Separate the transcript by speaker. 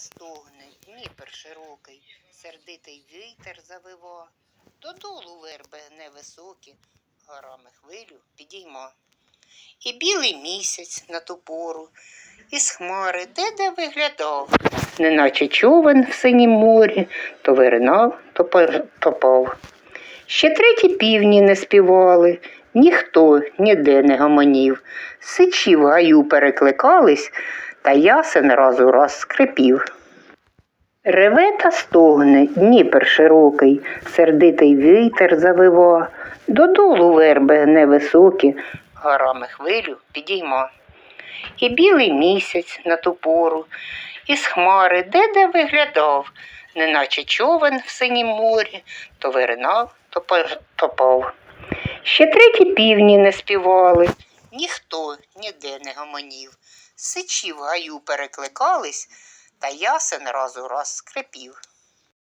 Speaker 1: стогне, Дніпер широкий, сердитий вітер завива, додолу верби невисокі, горами хвилю підійма. І білий місяць на ту пору, із хмари де-де виглядав, неначе човен в синім морі, то виринав, то топав. Ще треті півні не співали, ніхто ніде не гомонів, сичі в гаю перекликались, та ясен раз у раз скрипів. Реве та стогне, Дніпер широкий, сердитий вітер завива, додолу верби невисокі, горами хвилю підійма. І білий місяць на ту пору, із хмари де-де виглядав, неначе човен в синім морі, то виринав, то топав. Ще треті півні не співали, ніхто ніде не гомонів, сичі в гаю перекликались, та ясен раз у раз скрипів.